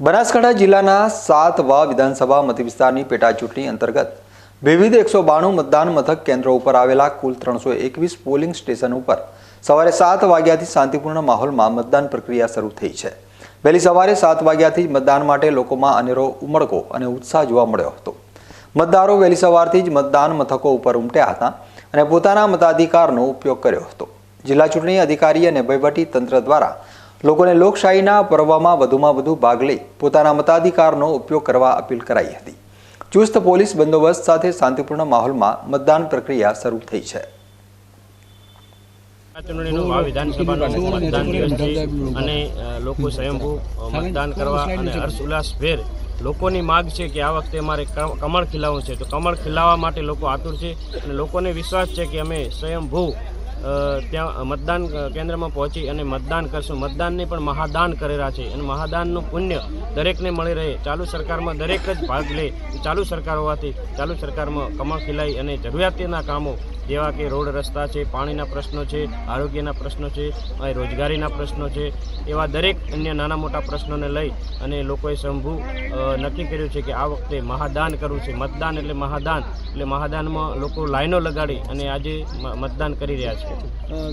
બનાસકાંઠા જિલ્લાના સાત વા વિધાનસભા મત વિસ્તારની પેટા અંતર્ગત વિવિધ એકસો બાણું મતદાન મથક કેન્દ્રો ઉપર આવેલા કુલ ત્રણસો એકવીસ પોલિંગ સ્ટેશન ઉપર સવારે સાત વાગ્યાથી શાંતિપૂર્ણ માહોલમાં મતદાન પ્રક્રિયા શરૂ થઈ છે. વહેલી સવારે સાત વાગ્યાથી મતદાન માટે લોકોમાં અનેરો ઉમળકો અને ઉત્સાહ જોવા મળ્યો હતો. મતદારો વહેલી સવારથી જ મતદાન મથકો ઉપર ઉમટ્યા હતા અને પોતાના મતાધિકારનો ઉપયોગ કર્યો હતો. જિલ્લા ચૂંટણી અધિકારી અને વહીવટી તંત્ર દ્વારા લોકોને લોકશાહીના પર્વમાં વધુમાં વધુ ભાગ લઈ પોતાના મતાધિકારનો ઉપયોગ કરવા અપીલ કરાઈ હતી. ચુસ્ત પોલીસ બંદોબસ્ત સાથે શાંતિપૂર્ણ માહોલમાં મતદાન પ્રક્રિયા શરૂ થઈ છે. ચૂંટણીનું આ વિધાનસભાનું મતદાન દિવસ છે અને લોકો સ્વયંભૂ મતદાન કરવા અને હર્ષ ઉલ્લાસભેર લોકોની માગ છે કે આ વખતે અમારે કમળ ખીલાવવું છે. તો કમળ ખીલાવવા માટે લોકો આતુર છે અને લોકોને વિશ્વાસ છે કે અમે સ્વયંભૂ ત્યાં મતદાન કેન્દ્રમાં પહોંચી અને મતદાન કરશું. મતદાનની પણ મહાદાન કરેલા છે. અને મહાદાનનું પુણ્ય દરેકને મળી રહે. ચાલુ સરકારમાં દરેક જ ભાગ લે. ચાલુ સરકાર હોવાથી ચાલુ સરકારમાં કમળ ખીલાઈ અને જરૂરિયાતના કામો જેવા કે રોડ રસ્તા છે પાણીના પ્રશ્નો છે આરોગ્યના પ્રશ્નો છે રોજગારીના પ્રશ્નો છે એવા દરેક અન્ય નાના મોટા પ્રશ્નોને લઈ અને લોકોએ અ, નક્કી કર્યું છે કે આ વખતે મહાદાન કરવું છે. મતદાન એટલે મહાદાન. એટલે મહાદાનમાં લોકો લાઈનો લગાડી અને આજે મતદાન કરી રહ્યા છે.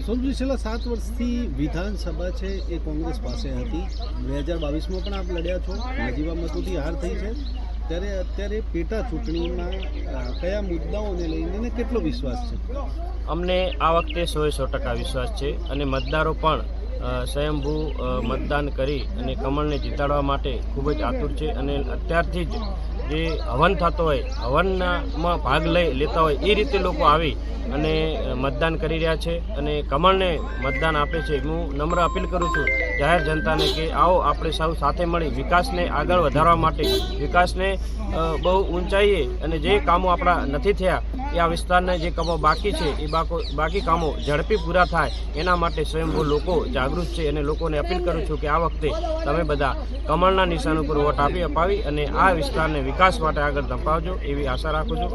સોનજી છેલ્લા સાત વર્ષથી વિધાનસભા છે એ કોંગ્રેસ પાસે હતી. બે હજાર બાવીસમાં પણ આપ લડ્યા છો. નજીવા મતોથી હાર થઈ છે. ત્યારે અત્યારે પેટા ચૂંટણીમાં કયા મુદ્દાઓને લઈને કેટલો વિશ્વાસ છે? અમને આ વખતે સોએ સો ટકા વિશ્વાસ છે અને મતદારો પણ સ્વયંભૂ મતદાન કરી અને કમળને જીતાડવા માટે ખૂબ જ આતુર છે અને અત્યારથી જ જે હવન થતો હોય, હવનમાં ભાગ લઈ લેતા હોય એ રીતે લોકો આવી અને મતદાન કરી રહ્યા છે અને કમળને મતદાન આપે છે. હું નમ્ર અપીલ કરું છું જાહેર જનતાને કે આવો આપણે સૌ સાથે મળી વિકાસને આગળ વધારવા માટે. વિકાસને બહુ ઊંચાઈએ અને જે કામો આપણા નથી થયા, એ આ વિસ્તારના જે કામો બાકી છે, એ બાકો કામો ઝડપી પૂરા થાય એના માટે સ્વયંભૂ લોકો જાગૃત છે અને લોકોને અપીલ કરું છું કે આ વખતે તમે બધા કમળના નિશાન ઉપર વોટ આપી અપાવી અને આ વિસ્તારને વિકાસ માટે આગળ ધપાવજો એવી આશા રાખું છું.